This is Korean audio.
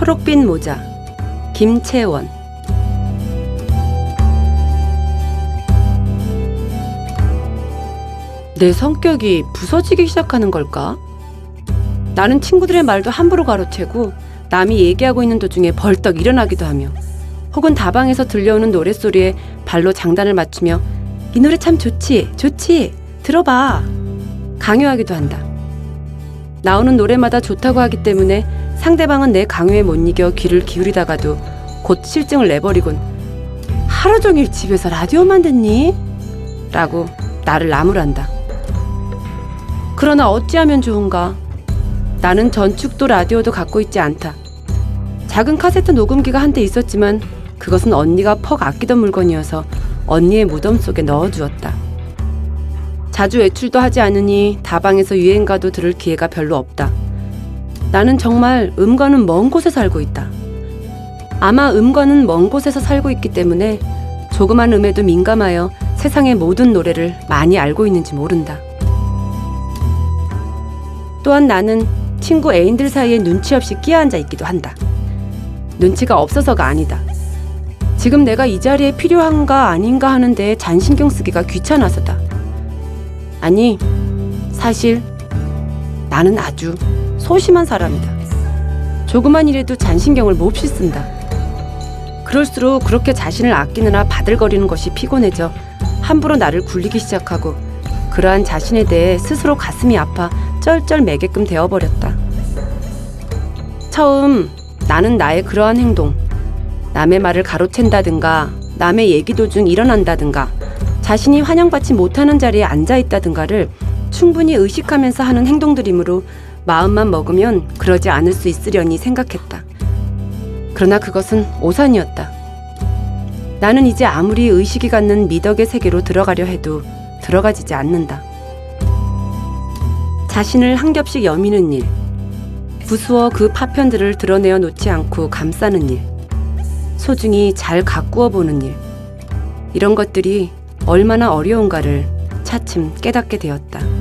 초록빛 모자 김채원 내 성격이 부서지기 시작하는 걸까? 나는 친구들의 말도 함부로 가로채고 남이 얘기하고 있는 도중에 벌떡 일어나기도 하며 혹은 다방에서 들려오는 노랫소리에 발로 장단을 맞추며 이 노래 참 좋지, 좋지, 들어봐. 강요하기도 한다. 나오는 노래마다 좋다고 하기 때문에 상대방은 내 강요에 못 이겨 귀를 기울이다가도 곧 실증을 내버리곤 하루 종일 집에서 라디오만 듣니? 라고 나를 나무란다. 그러나 어찌하면 좋은가? 나는 전축도 라디오도 갖고 있지 않다. 작은 카세트 녹음기가 한대 있었지만 그것은 언니가 퍽 아끼던 물건이어서 언니의 무덤 속에 넣어주었다. 자주 외출도 하지 않으니 다방에서 유행가도 들을 기회가 별로 없다. 나는 정말 음과는 먼 곳에 살고 있다. 아마 음과는 먼 곳에서 살고 있기 때문에 조그만 음에도 민감하여 세상의 모든 노래를 많이 알고 있는지 모른다. 또한 나는 친구 애인들 사이에 눈치 없이 끼어앉아 있기도 한다. 눈치가 없어서가 아니다. 지금 내가 이 자리에 필요한가 아닌가 하는데 잔신경 쓰기가 귀찮아서다. 아니, 사실 나는 아주 소심한 사람이다. 조그만 일에도 잔신경을 몹시 쓴다. 그럴수록 그렇게 자신을 아끼느라 바들거리는 것이 피곤해져 함부로 나를 굴리기 시작하고 그러한 자신에 대해 스스로 가슴이 아파 쩔쩔 매게끔 되어버렸다. 처음 나는 나의 그러한 행동, 남의 말을 가로챈다든가 남의 얘기 도중 일어난다든가 자신이 환영받지 못하는 자리에 앉아 있다든가를 충분히 의식하면서 하는 행동들이므로 마음만 먹으면 그러지 않을 수 있으려니 생각했다. 그러나 그것은 오산이었다. 나는 이제 아무리 의식이 갖는 미덕의 세계로 들어가려 해도 들어가지지 않는다. 자신을 한 겹씩 여미는 일, 부수어 그 파편들을 드러내어 놓지 않고 감싸는 일, 소중히 잘 가꾸어 보는 일. 이런 것들이 얼마나 어려운가를 차츰 깨닫게 되었다.